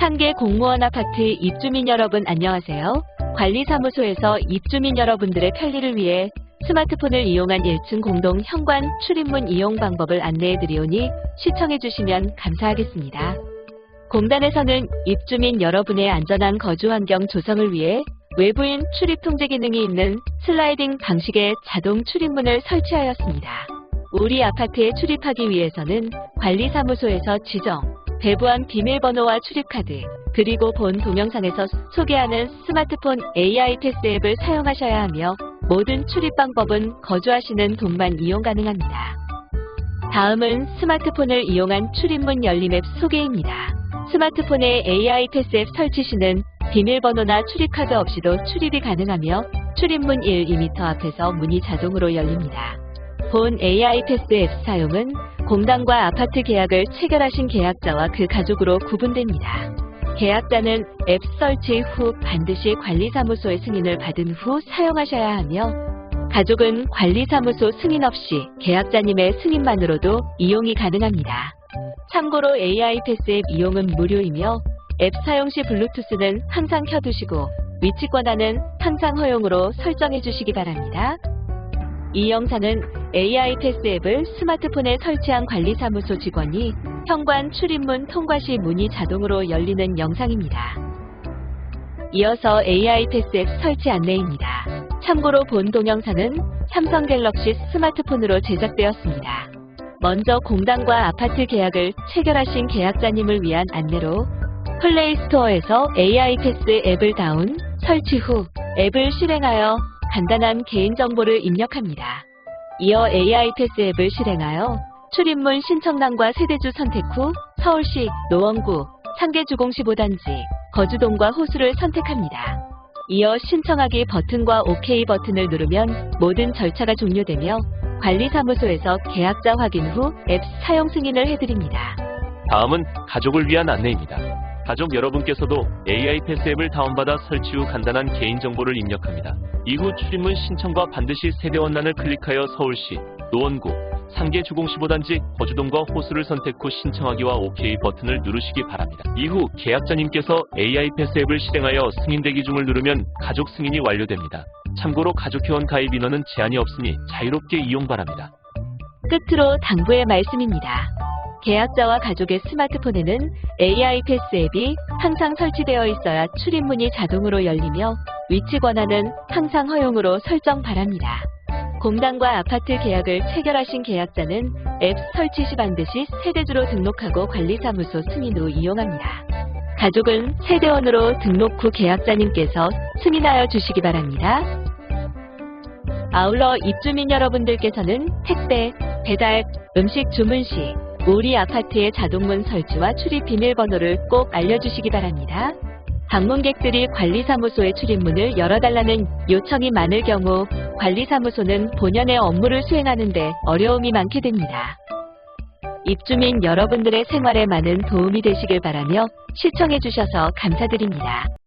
상계 공무원 아파트 입주민 여러분 안녕하세요. 관리사무소에서 입주민 여러분들의 편리를 위해 스마트폰을 이용한 1층 공동 현관 출입문 이용 방법을 안내해 드리오니 시청해 주시면 감사하겠습니다. 공단에서는 입주민 여러분의 안전한 거주 환경 조성을 위해 외부인 출입 통제 기능이 있는 슬라이딩 방식의 자동 출입문을 설치하였습니다. 우리 아파트에 출입하기 위해서는 관리사무소에서 지정, 배부한 비밀번호와 출입카드, 그리고 본 동영상에서 소개하는 스마트폰 AI 패스 앱을 사용하셔야 하며 모든 출입 방법은 거주하시는 동만 이용 가능합니다. 다음은 스마트폰을 이용한 출입문 열림 앱 소개입니다. 스마트폰에 AI 패스 앱 설치 시는 비밀번호나 출입카드 없이도 출입이 가능하며 출입문 1, 2m 앞에서 문이 자동으로 열립니다. 본 AI 패스 앱 사용은 공단과 아파트 계약을 체결하신 계약자와 그 가족으로 구분됩니다. 계약자는 앱 설치 후 반드시 관리사무소의 승인을 받은 후 사용하셔야 하며 가족은 관리사무소 승인 없이 계약자님의 승인만으로도 이용이 가능합니다. 참고로 AI 패스 앱 이용은 무료이며 앱 사용 시 블루투스는 항상 켜두시고 위치 권한은 항상 허용으로 설정해 주시기 바랍니다. 이 영상은 AI 패스 앱을 스마트폰에 설치한 관리사무소 직원이 현관 출입문 통과 시 문이 자동으로 열리는 영상입니다. 이어서 AI 패스 앱 설치 안내입니다. 참고로 본 동영상은 삼성 갤럭시 스마트폰으로 제작되었습니다. 먼저 공단과 아파트 계약을 체결하신 계약자님을 위한 안내로 플레이 스토어에서 AI 패스 앱을 다운, 설치 후 앱을 실행하여 간단한 개인정보를 입력합니다. 이어 AI 패스 앱을 실행하여 출입문 신청란과 세대주 선택 후 서울시 노원구 상계주공시 5단지 거주동과 호수를 선택합니다. 이어 신청하기 버튼과 OK 버튼을 누르면 모든 절차가 종료되며 관리사무소에서 계약자 확인 후 앱 사용 승인을 해드립니다. 다음은 가족을 위한 안내입니다. 가족 여러분께서도 AI 패스 앱을 다운받아 설치 후 간단한 개인정보를 입력합니다. 이후 출입문 신청과 반드시 세대원란을 클릭하여 서울시, 노원구, 상계 주공 15단지 거주동과 호수를 선택 후 신청하기와 OK 버튼을 누르시기 바랍니다. 이후 계약자님께서 AI 패스 앱을 실행하여 승인 대기 중을 누르면 가족 승인이 완료됩니다. 참고로 가족회원 가입 인원은 제한이 없으니 자유롭게 이용 바랍니다. 끝으로 당부의 말씀입니다. 계약자와 가족의 스마트폰에는 AI 패스 앱이 항상 설치되어 있어야 출입문이 자동으로 열리며 위치 권한은 항상 허용으로 설정 바랍니다. 공단과 아파트 계약을 체결하신 계약자는 앱 설치 시 반드시 세대주로 등록하고 관리사무소 승인 후 이용합니다. 가족은 세대원으로 등록 후 계약자님께서 승인하여 주시기 바랍니다. 아울러 입주민 여러분들께서는 택배, 배달, 음식 주문 시 우리 아파트의 자동문 설치와 출입 비밀번호를 꼭 알려주시기 바랍니다. 방문객들이 관리사무소의 출입문을 열어달라는 요청이 많을 경우 관리사무소는 본연의 업무를 수행하는 데 어려움이 많게 됩니다. 입주민 여러분들의 생활에 많은 도움이 되시길 바라며 시청해주셔서 감사드립니다.